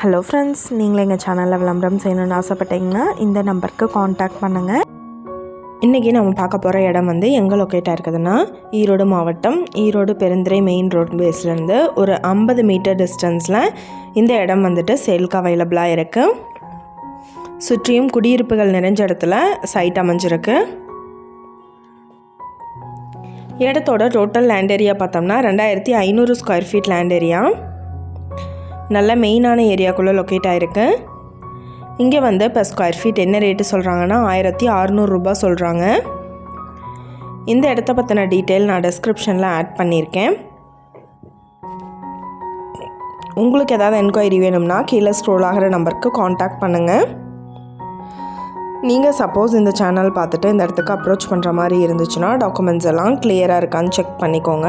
Hello friends நீங்களும் எங்கள் சேனலில் விளம்பரம் செய்யணும்னு ஆசைப்பட்டீங்கன்னா இந்த நம்பருக்கு காண்டாக்ட் பண்ணுங்கள் இன்றைக்கி நம்ம பார்க்க போகிற இடம் வந்து எங்கே லொக்கேட்டாக இருக்குதுன்னா ஈரோடு மாவட்டம் ஈரோடு பெருந்துறை மெயின் ரோட் பேஸ்லேருந்து ஒரு ஐம்பது மீட்டர் டிஸ்டன்ஸில் இந்த இடம் வந்துட்டு சேல்க்கு அவைலபிளாக இருக்குது சுற்றியும் குடியிருப்புகள் நிறைஞ்ச இடத்துல சைட் அமைஞ்சிருக்கு. இடத்தோட டோட்டல் லேண்ட் ஏரியா பார்த்தோம்னா ரெண்டாயிரத்தி ஐநூறு ஸ்கொயர் ஃபீட் லேண்ட் ஏரியா நல்ல மெயினான ஏரியாக்குள்ளே லொக்கேட் ஆகிருக்கு. இங்கே வந்து இப்போ ஸ்கொயர் ஃபீட் என்ன ரேட்டு சொல்கிறாங்கன்னா ஆயிரத்தி அறநூறுரூபா சொல்கிறாங்க. இந்த இடத்த பற்றின டீட்டெயில் நான் டெஸ்கிரிப்ஷனில் ஆட் பண்ணியிருக்கேன். உங்களுக்கு ஏதாவது என்கொயரி வேணும்னா கீழே ஸ்க்ரோல் ஆகிற நம்பருக்கு காண்டாக்ட் பண்ணுங்கள் நீங்கள் சப்போஸ் இந்த சேனல் பார்த்துட்டு இந்த இடத்துக்கு அப்ரோச் பண்ணுற மாதிரி இருந்துச்சுன்னா டாக்குமெண்ட்ஸ் எல்லாம் கிளியராக இருக்கான்னு செக் பண்ணிக்கோங்க.